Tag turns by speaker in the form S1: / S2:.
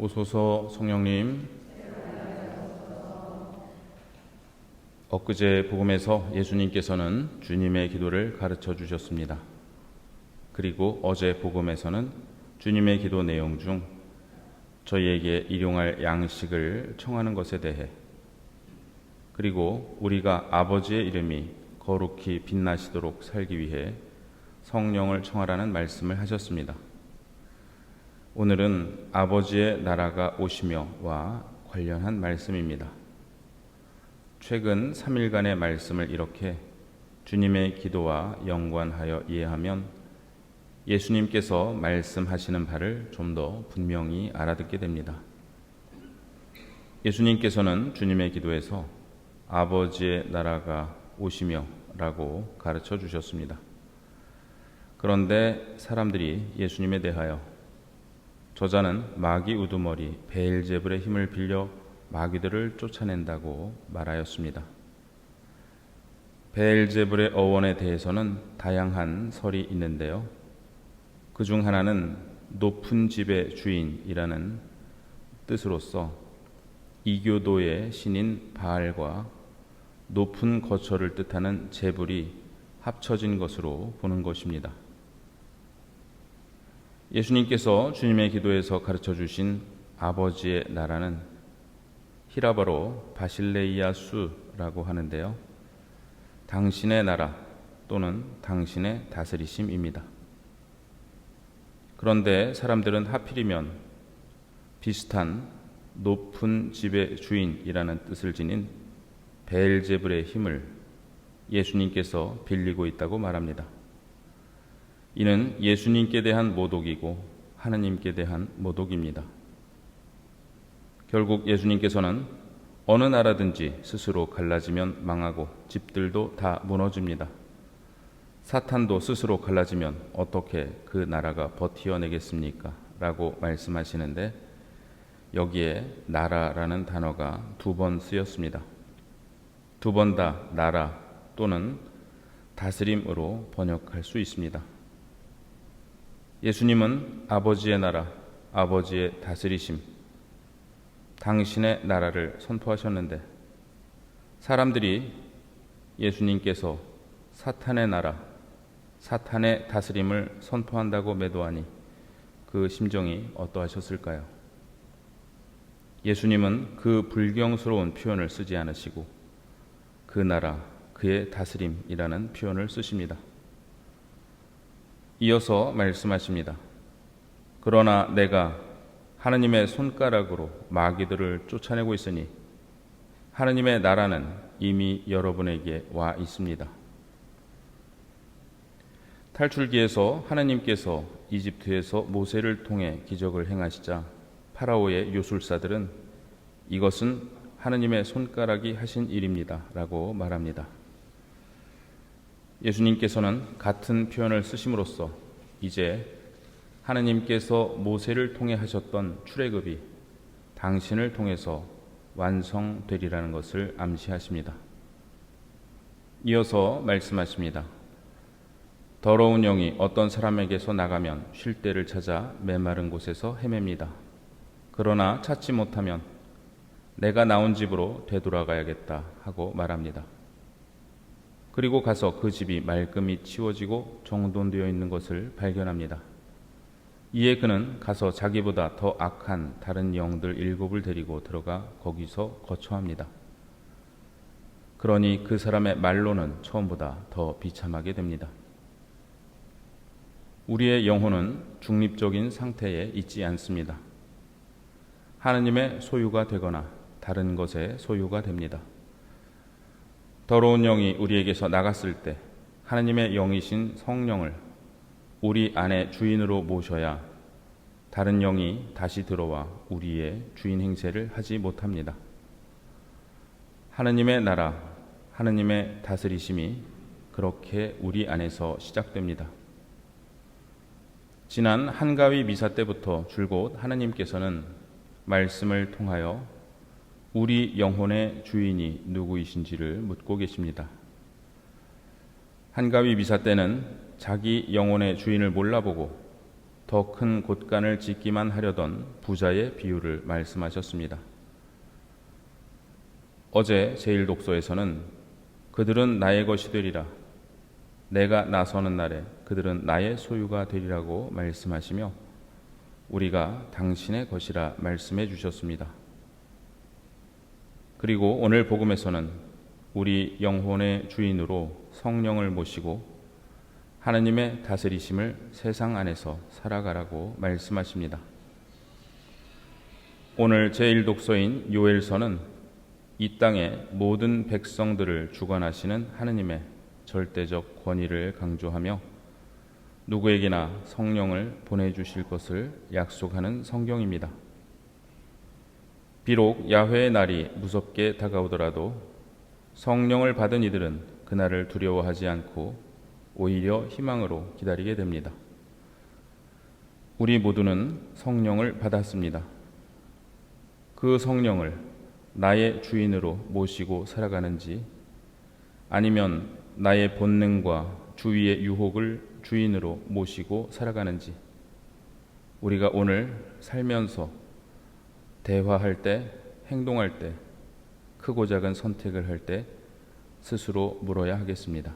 S1: 오소서 성령님 엊그제 복음에서 예수님께서는 주님의 기도를 가르쳐 주셨습니다. 그리고 어제 복음에서는 주님의 기도 내용 중 저희에게 일용할 양식을 청하는 것에 대해 그리고 우리가 아버지의 이름이 거룩히 빛나시도록 살기 위해 성령을 청하라는 말씀을 하셨습니다. 오늘은 아버지의 나라가 오시며와 관련한 말씀입니다. 최근 3일간의 말씀을 이렇게 주님의 기도와 연관하여 이해하면 예수님께서 말씀하시는 바를 좀 더 분명히 알아듣게 됩니다. 예수님께서는 주님의 기도에서 아버지의 나라가 오시며 라고 가르쳐 주셨습니다. 그런데 사람들이 예수님에 대하여 저자는 마귀 우두머리 베일제불의 힘을 빌려 마귀들을 쫓아낸다고 말하였습니다. 베일제불의 어원에 대해서는 다양한 설이 있는데요. 그 중 하나는 높은 집의 주인이라는 뜻으로서 이교도의 신인 바알과 높은 거처를 뜻하는 제불이 합쳐진 것으로 보는 것입니다. 예수님께서 주님의 기도에서 가르쳐 주신 아버지의 나라는 히라바로 바실레이아수라고 하는데요. 당신의 나라 또는 당신의 다스리심입니다. 그런데 사람들은 하필이면 비슷한 높은 집의 주인이라는 뜻을 지닌 벨제불의 힘을 예수님께서 빌리고 있다고 말합니다. 이는 예수님께 대한 모독이고 하느님께 대한 모독입니다. 결국 예수님께서는 어느 나라든지 스스로 갈라지면 망하고 집들도 다 무너집니다. 사탄도 스스로 갈라지면 어떻게 그 나라가 버티어내겠습니까? 라고 말씀하시는데 여기에 나라라는 단어가 두 번 쓰였습니다. 두 번 다 나라 또는 다스림으로 번역할 수 있습니다. 예수님은 아버지의 나라, 아버지의 다스리심, 당신의 나라를 선포하셨는데 사람들이 예수님께서 사탄의 나라, 사탄의 다스림을 선포한다고 매도하니 그 심정이 어떠하셨을까요? 예수님은 그 불경스러운 표현을 쓰지 않으시고 그 나라, 그의 다스림이라는 표현을 쓰십니다. 이어서 말씀하십니다. 그러나 내가 하느님의 손가락으로 마귀들을 쫓아내고 있으니 하느님의 나라는 이미 여러분에게 와 있습니다. 탈출기에서 하느님께서 이집트에서 모세를 통해 기적을 행하시자 파라오의 요술사들은 이것은 하느님의 손가락이 하신 일입니다. 라고 말합니다. 예수님께서는 같은 표현을 쓰심으로써 이제 하느님께서 모세를 통해 하셨던 출애굽이 당신을 통해서 완성되리라는 것을 암시하십니다. 이어서 말씀하십니다. 더러운 영이 어떤 사람에게서 나가면 쉴 때를 찾아 메마른 곳에서 헤맵니다. 그러나 찾지 못하면 내가 나온 집으로 되돌아가야겠다 하고 말합니다. 그리고 가서 그 집이 말끔히 치워지고 정돈되어 있는 것을 발견합니다. 이에 그는 가서 자기보다 더 악한 다른 영들 일곱을 데리고 들어가 거기서 거처합니다. 그러니 그 사람의 말로는 처음보다 더 비참하게 됩니다. 우리의 영혼은 중립적인 상태에 있지 않습니다. 하느님의 소유가 되거나 다른 것의 소유가 됩니다. 더러운 영이 우리에게서 나갔을 때 하느님의 영이신 성령을 우리 안에 주인으로 모셔야 다른 영이 다시 들어와 우리의 주인 행세를 하지 못합니다. 하느님의 나라, 하느님의 다스리심이 그렇게 우리 안에서 시작됩니다. 지난 한가위 미사 때부터 줄곧 하느님께서는 말씀을 통하여 우리 영혼의 주인이 누구이신지를 묻고 계십니다. 한가위 미사 때는 자기 영혼의 주인을 몰라보고 더 큰 곳간을 짓기만 하려던 부자의 비유를 말씀하셨습니다. 어제 제1독서에서는 그들은 나의 것이 되리라. 내가 나서는 날에 그들은 나의 소유가 되리라고 말씀하시며 우리가 당신의 것이라 말씀해 주셨습니다. 그리고 오늘 복음에서는 우리 영혼의 주인으로 성령을 모시고 하느님의 다스리심을 세상 안에서 살아가라고 말씀하십니다. 오늘 제1독서인 요엘서는 이 땅의 모든 백성들을 주관하시는 하느님의 절대적 권위를 강조하며 누구에게나 성령을 보내주실 것을 약속하는 성경입니다. 비록 야훼의 날이 무섭게 다가오더라도 성령을 받은 이들은 그날을 두려워하지 않고 오히려 희망으로 기다리게 됩니다. 우리 모두는 성령을 받았습니다. 그 성령을 나의 주인으로 모시고 살아가는지 아니면 나의 본능과 주위의 유혹을 주인으로 모시고 살아가는지 우리가 오늘 살면서 대화할 때, 행동할 때, 크고 작은 선택을 할 때 스스로 물어야 하겠습니다.